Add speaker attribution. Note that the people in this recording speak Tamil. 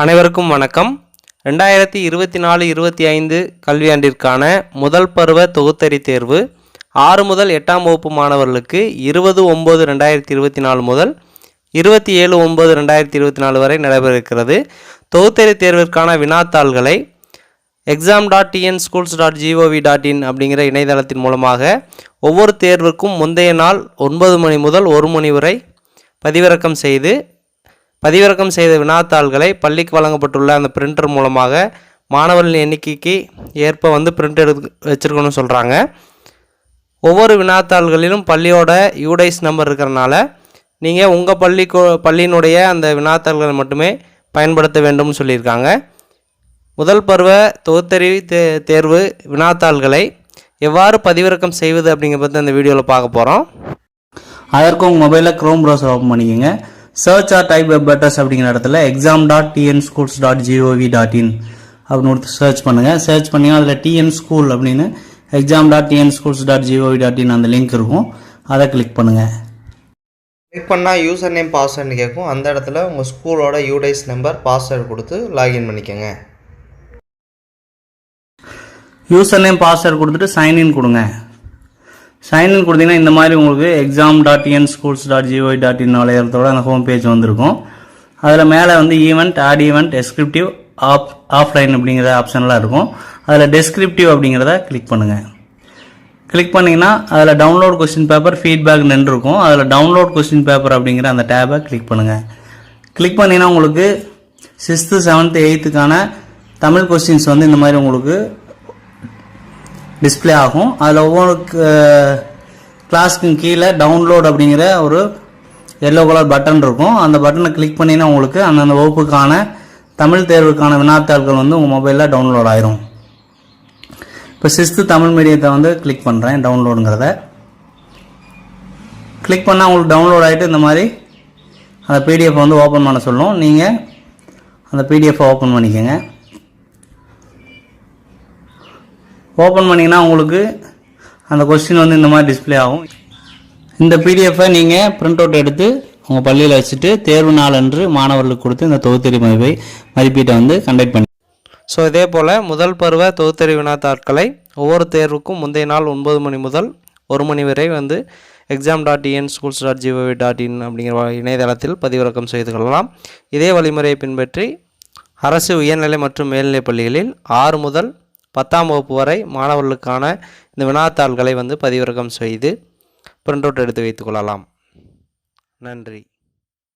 Speaker 1: அனைவருக்கும் வணக்கம். ரெண்டாயிரத்தி இருபத்தி நாலு இருபத்தி ஐந்து கல்வியாண்டிற்கான முதல் பருவ தொகுத்தறி தேர்வு ஆறு முதல் எட்டாம் வகுப்பு மாணவர்களுக்கு இருபது ஒம்பது ரெண்டாயிரத்தி இருபத்தி நாலு முதல் இருபத்தி ஏழு ஒம்பது ரெண்டாயிரத்தி இருபத்தி நாலு வரை நடைபெற இருக்கிறது தொகுத்தறி தேர்விற்கான வினாத்தாள்களை exam dot TN schools dot GOV dot in அப்படிங்கிற இணையதளத்தின் மூலமாக ஒவ்வொரு தேர்வுக்கும் முந்தைய நாள் ஒன்பது மணி முதல் ஒரு மணி வரை பதிவிறக்கம் செய்து பதிவிறக்கம் செய்த வினாத்தாள்களை பள்ளிக்கு வழங்கப்பட்டுள்ள அந்த பிரிண்டர் மூலமாக மாணவர்களின் எண்ணிக்கைக்கு ஏற்ப வந்து பிரிண்ட் எடுத்து வச்சுருக்கணும்னு சொல்கிறாங்க ஒவ்வொரு வினாத்தாள்களிலும் பள்ளியோட யூடைஸ் நம்பர் இருக்கிறனால நீங்கள் உங்கள் பள்ளி பள்ளியினுடைய அந்த வினாத்தாள்களை மட்டுமே பயன்படுத்த வேண்டும்னு சொல்லியிருக்காங்க. முதல் பருவ தொகுத்தறிவு தே தேர்வு வினாத்தாள்களை எவ்வாறு பதிவிறக்கம் செய்வது அப்படிங்கிற பற்றி அந்த வீடியோவில் பார்க்க போகிறோம்
Speaker 2: அதற்கு உங்கள் மொபைலில் க்ரோம் ப்ரௌசர் ஓப்பன் பண்ணிக்கோங்க. Search or type web address அப்படிங்கிற இடத்துல exam dot TN schools dot GOV dot in அப்படின்னு ஒரு சர்ச் பண்ணுங்கள் சர்ச் பண்ணி அதில் டிஎன் ஸ்கூல் அப்படின்னு exam dot TN schools dot GOV dot in அந்த லிங்க் இருக்கும். அதை கிளிக் பண்ணுங்கள்
Speaker 3: கிளிக் பண்ணால் யூசர் நேம் பாஸ்வேர்டுன்னு கேட்கும் அந்த இடத்துல உங்கள் ஸ்கூலோட யூடைஸ் நம்பர் பாஸ்வேர்டு கொடுத்து லாகின் பண்ணிக்கோங்க.
Speaker 2: யூசர் நேம் பாஸ்வேர்டு கொடுத்துட்டு சைன்இன் கொடுங்க. சைன்இன் கொடுத்தீங்கன்னா இந்த மாதிரி உங்களுக்கு exam dot in schools dot GOI dot in வளையத்தோட அந்த ஹோம் பேஜ் வந்திருக்கும். அதில் மேலே வந்து event add event descriptive off offline அப்படிங்கிற ஆப்ஷன்லாம் இருக்கும். அதில் டெஸ்கிரிப்டிவ் அப்படிங்கிறத கிளிக் பண்ணுங்கள் கிளிக் பண்ணிங்கன்னா அதில் டவுன்லோட் கொஸ்டின் பேப்பர் ஃபீட்பேக் நின்று இருக்கும். அதில் டவுன்லோட் கொஸ்டின் பேப்பர் அப்படிங்கிற அந்த டேபை கிளிக் பண்ணுங்கள் கிளிக் பண்ணிங்கன்னா உங்களுக்கு சிக்ஸ்த்து செவன்த்து எயித்துக்கான தமிழ் கொஸ்டின்ஸ் வந்து இந்த மாதிரி உங்களுக்கு டிஸ்ப்ளே ஆகும். அதில் ஒவ்வொரு கிளாஸ்க்கு கீழே டவுன்லோட் அப்படிங்கிற ஒரு எல்லோ கலர் பட்டன் இருக்கும். அந்த பட்டனை கிளிக் பண்ணினா உங்களுக்கு அந்தந்த வகுப்புக்கான தமிழ் தேர்வுக்கான வினாத்தாள்கள் வந்து உங்கள் மொபைலில் டவுன்லோட் ஆயிரும். இப்போ சிக்ஸ்த்து தமிழ் மீடியத்தை வந்து கிளிக் பண்ணுறேன் டவுன்லோடுங்கிறத கிளிக் பண்ணால் உங்களுக்கு டவுன்லோட் ஆகிட்டு இந்த மாதிரி அந்த பிடிஎஃப் வந்து ஓப்பன் பண்ண சொல்லும். நீங்கள் அந்த பிடிஎஃப் ஓப்பன் பண்ணிக்கோங்க. ஓப்பன் பண்ணிங்கன்னா உங்களுக்கு அந்த கொஸ்டின் வந்து இந்த மாதிரி டிஸ்ப்ளே ஆகும். இந்த பிடிஎஃப்பை நீங்கள் பிரிண்ட் அவுட் எடுத்து உங்கள் பள்ளியில் வச்சுட்டு தேர்வு நாள் அன்று மாணவர்களுக்கு கொடுத்து இந்த தொகுத்தறி மதிப்பை மதிப்பீட்டை வந்து கண்டக்ட் பண்ணி
Speaker 1: ஸோ இதே போல் முதல் பருவ தொகுத்தறி வினாத்தாட்களை ஒவ்வொரு தேர்வுக்கும் முந்தைய நாள் ஒன்பது மணி முதல் ஒரு மணி வரை வந்து exam dot TN schools dot GOV dot in அப்படிங்கிற வ- இணையதளத்தில் பதிவிறக்கம் செய்து கொள்ளலாம். இதே வழிமுறையை பின்பற்றி அரசு உயர்நிலை மற்றும் மேல்நிலைப் பள்ளிகளில் ஆறு முதல் பத்தாம் வகுப்பு வரை மாணவர்களுக்கான இந்த வினாத்தாள்களை வந்து பதிவிறக்கம் செய்து பிரிண்ட் அவுட் எடுத்து வைத்துக்கொள்ளலாம் நன்றி.